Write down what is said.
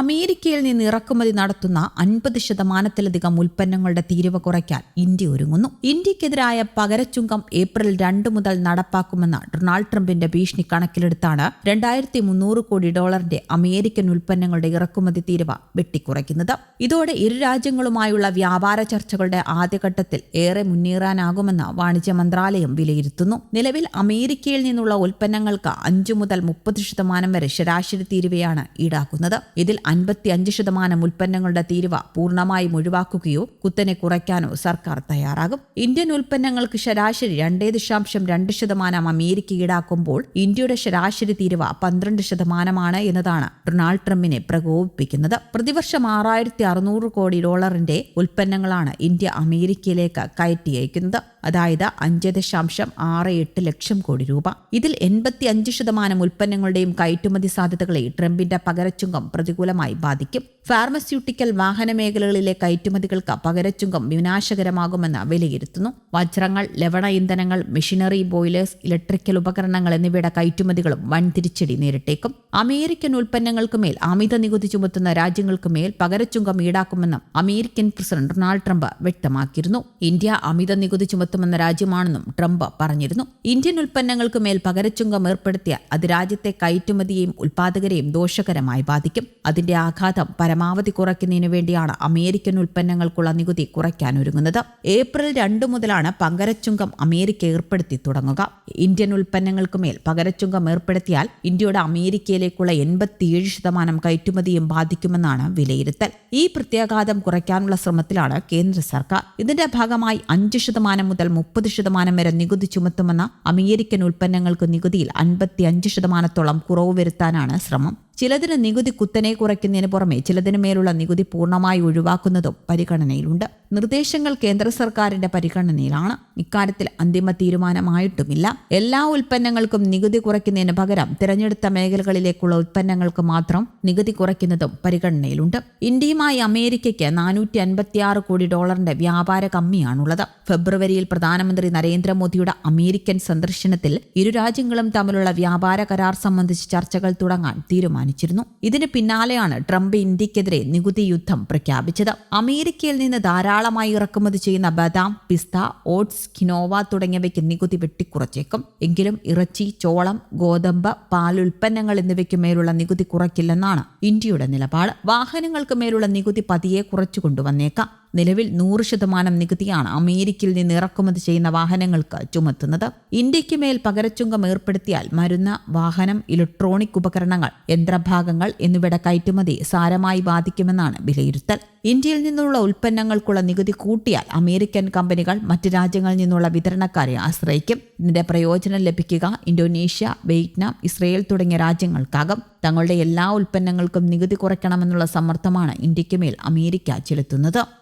അമേരിക്കയിൽ നിന്ന് ഇറക്കുമതി നടത്തുന്ന അൻപത് ശതമാനത്തിലധികം ഉൽപ്പന്നങ്ങളുടെ തീരുവ കുറയ്ക്കാൻ ഇന്ത്യ ഒരുങ്ങുന്നു. ഇന്ത്യക്കെതിരായ പകരച്ചുങ്കം ഏപ്രിൽ രണ്ട് മുതൽ നടപ്പാക്കുമെന്ന ഡൊണാൾഡ് ട്രംപിന്റെ ഭീഷണി കണക്കിലെടുത്താണ് രണ്ടായിരത്തി മുന്നൂറ് കോടി ഡോളറിന്റെ അമേരിക്കൻ ഉൽപ്പന്നങ്ങളുടെ ഇറക്കുമതി തീരുവ വെട്ടിക്കുറയ്ക്കുന്നത്. ഇതോടെ ഇരു രാജ്യങ്ങളുമായുള്ള വ്യാപാര ചർച്ചകളുടെ ആദ്യഘട്ടത്തിൽ ഏറെ മുന്നേറാനാകുമെന്ന് വാണിജ്യ മന്ത്രാലയം വിലയിരുത്തുന്നു. നിലവിൽ അമേരിക്കയിൽ നിന്നുള്ള ഉൽപ്പന്നങ്ങൾക്ക് അഞ്ചു മുതൽ മുപ്പത് ശതമാനം വരെ ശരാശരി തീരുവയാണ് ഈടാക്കുന്നത്. ഇതിൽ അൻപത്തി അഞ്ച് ശതമാനം ഉൽപ്പന്നങ്ങളുടെ തീരുവ പൂർണമായും ഒഴിവാക്കുകയോ കുത്തനെ കുറയ്ക്കാനോ സർക്കാർ തയ്യാറാകും. ഇന്ത്യൻ ഉൽപ്പന്നങ്ങൾക്ക് ശരാശരി രണ്ടേ ദശാംശം രണ്ട് ശതമാനം അമേരിക്ക ഈടാക്കുമ്പോൾ ഇന്ത്യയുടെ ശരാശരി തീരുവ പന്ത്രണ്ട് ശതമാനമാണ് എന്നതാണ് ഡൊണാൾഡ് ട്രംപിനെ പ്രകോപിപ്പിക്കുന്നത്. പ്രതിവർഷം ആറായിരത്തി അറുന്നൂറ് കോടി ഡോളറിന്റെ ഉൽപ്പന്നങ്ങളാണ് ഇന്ത്യ അമേരിക്കയിലേക്ക് കയറ്റി അയക്കുന്നത്. അതായത് അഞ്ച് ദശാംശം ആറ് എട്ട് ലക്ഷം കോടി രൂപ. ഇതിൽ എൺപത്തി അഞ്ച് ശതമാനം ഉൽപ്പന്നങ്ങളുടെയും കയറ്റുമതി സാധ്യതകളെ ട്രംപിന്റെ പകരച്ചുങ്കം പ്രതികൂലമായി ബാധിക്കും. ഫാർമസ്യൂട്ടിക്കൽ വാഹന മേഖലകളിലെ കയറ്റുമതികൾക്ക് പകരച്ചുങ്കം വിനാശകരമാകുമെന്ന് വിലയിരുത്തുന്നു. വജ്രങ്ങൾ ലവണ ഇന്ധനങ്ങൾ മെഷീനറി ബോയിലേഴ്സ് ഇലക്ട്രിക്കൽ ഉപകരണങ്ങൾ എന്നിവയുടെ കയറ്റുമതികളും വൻ തിരിച്ചടി നേരിട്ടേക്കും. അമേരിക്കൻ ഉൽപ്പന്നങ്ങൾക്ക് മേൽ അമിത നികുതി ചുമത്തുന്ന രാജ്യങ്ങൾക്ക് മേൽ പകരച്ചുങ്കം ഈടാക്കുമെന്നും അമേരിക്കൻ പ്രസിഡന്റ് ഡൊണാൾഡ് ട്രംപ് വ്യക്തമാക്കിയിരുന്നു. ഇന്ത്യ അമിത നികുതി ചുമത്തുമെന്ന രാജ്യമാണെന്നും ട്രംപ് പറഞ്ഞിരുന്നു. ഇന്ത്യൻ ഉൽപ്പന്നങ്ങൾക്ക് മേൽ പകരച്ചുങ്കം ഏർപ്പെടുത്തിയ അത് രാജ്യത്തെ കയറ്റുമതിയെയും ഉൽപാദകരെയും ദോഷകരമായി ബാധിക്കും. അതിന്റെ ആഘാതം പരമാവധി കുറയ്ക്കുന്നതിനു വേണ്ടിയാണ് അമേരിക്കൻ ഉൽപ്പന്നങ്ങൾക്കുള്ള നികുതി കുറയ്ക്കാൻ ഒരുങ്ങുന്നത്. ഏപ്രിൽ രണ്ടു മുതലാണ് പകരച്ചുങ്കം അമേരിക്ക ഏർപ്പെടുത്തി തുടങ്ങുക. ഇന്ത്യൻ ഉൽപ്പന്നങ്ങൾക്ക് മേൽ പകരച്ചുങ്കം ഏർപ്പെടുത്തിയാൽ ഇന്ത്യയുടെ അമേരിക്കയിലേക്കുള്ള എൺപത്തിയേഴ് ശതമാനം കയറ്റുമതിയും ബാധിക്കുമെന്നാണ് വിലയിരുത്തൽ. ഈ പ്രത്യാഘാതം കുറയ്ക്കാനുള്ള ശ്രമത്തിലാണ് കേന്ദ്ര സർക്കാർ. ഇതിന്റെ ഭാഗമായി അഞ്ച് ശതമാനം മുതൽ മുപ്പത് ശതമാനം വരെ നികുതി ചുമത്തുമെന്ന അമേരിക്കൻ ഉൽപ്പന്നങ്ങൾക്ക് നികുതിയിൽ അൻപത്തി അഞ്ച് ശതമാനത്തോളം കുറവ് വരുത്താനാണ് ശ്രമം. ചിലതിന് നികുതി കുത്തനെ കുറയ്ക്കുന്നതിന് പുറമെ ചിലതിനു മേലുള്ള നികുതി പൂർണമായി ഒഴിവാക്കുന്നതും പരിഗണനയിലുണ്ട്. നിർദ്ദേശങ്ങൾ കേന്ദ്ര സർക്കാരിന്റെ പരിഗണനയിലാണ്. ഇക്കാര്യത്തിൽ അന്തിമ തീരുമാനമായിട്ടുമില്ല. എല്ലാ ഉൽപ്പന്നങ്ങൾക്കും നികുതി കുറയ്ക്കുന്നതിന് പകരം തിരഞ്ഞെടുത്ത മേഖലകളിലേക്കുള്ള ഉൽപ്പന്നങ്ങൾക്ക് മാത്രം നികുതി കുറയ്ക്കുന്നതും പരിഗണനയിലുണ്ട്. ഇന്ത്യയുമായി അമേരിക്കയ്ക്ക് നാനൂറ്റി അൻപത്തിയാറ് കോടി ഡോളറിന്റെ വ്യാപാര കമ്മിയാണുള്ളത്. ഫെബ്രുവരിയിൽ പ്രധാനമന്ത്രി നരേന്ദ്രമോദിയുടെ അമേരിക്കൻ സന്ദർശനത്തിൽ ഇരു രാജ്യങ്ങളും തമ്മിലുള്ള വ്യാപാര കരാർ സംബന്ധിച്ച് ചർച്ചകൾ തുടങ്ങാൻ തീരുമാനിച്ചിരുന്നു. ഇതിന് പിന്നാലെയാണ് ട്രംപ് ഇന്ത്യക്കെതിരെ നികുതി യുദ്ധം പ്രഖ്യാപിച്ചത്. അമേരിക്കയിൽ നിന്ന് ധാരാളമായി ഇറക്കുമതി ചെയ്യുന്ന ബദാം പിസ്ത ഓട്സ് കിനോവ തുടങ്ങിയവയ്ക്ക് നികുതി വെട്ടിക്കുറച്ചേക്കും. എങ്കിലും ഇറച്ചി ചോളം ഗോതമ്പ് പാൽ ഉൽപ്പന്നങ്ങൾ എന്നിവയ്ക്ക് മേലുള്ള നികുതി കുറയ്ക്കില്ലെന്നാണ് ഇന്ത്യയുടെ നിലപാട്. വാഹനങ്ങൾക്ക് മേലുള്ള നികുതി പതിയെ കുറച്ചു കൊണ്ടുവന്നേക്കാം നിലവിൽ നൂറ് ശതമാനം നികുതിയാണ് അമേരിക്കയിൽ നിന്ന് ഇറക്കുമതി ചെയ്യുന്ന വാഹനങ്ങൾക്ക് ചുമത്തുന്നത്. ഇന്ത്യയ്ക്ക് മേൽ പകരച്ചുങ്കം ഏർപ്പെടുത്തിയാൽ മരുന്ന് വാഹനം ഇലക്ട്രോണിക് ഉപകരണങ്ങൾ യന്ത്രഭാഗങ്ങൾ എന്നിവയുടെ കയറ്റുമതി സാരമായി ബാധിക്കുമെന്നാണ് വിലയിരുത്തൽ. ഇന്ത്യയിൽ നിന്നുള്ള ഉൽപ്പന്നങ്ങൾക്കുള്ള നികുതി കൂട്ടിയാൽ അമേരിക്കൻ കമ്പനികൾ മറ്റ് രാജ്യങ്ങളിൽ നിന്നുള്ള വിതരണക്കാരെ ആശ്രയിക്കും. ഇതിന്റെ പ്രയോജനം ലഭിക്കുക ഇന്തോനേഷ്യ വിയറ്റ്നാം ഇസ്രയേൽ തുടങ്ങിയ രാജ്യങ്ങൾക്കാകും. തങ്ങളുടെ എല്ലാ ഉൽപ്പന്നങ്ങൾക്കും നികുതി കുറയ്ക്കണമെന്നുള്ള സമ്മർദ്ദമാണ് ഇന്ത്യയ്ക്ക് മേൽ അമേരിക്ക ചെലുത്തുന്നത്.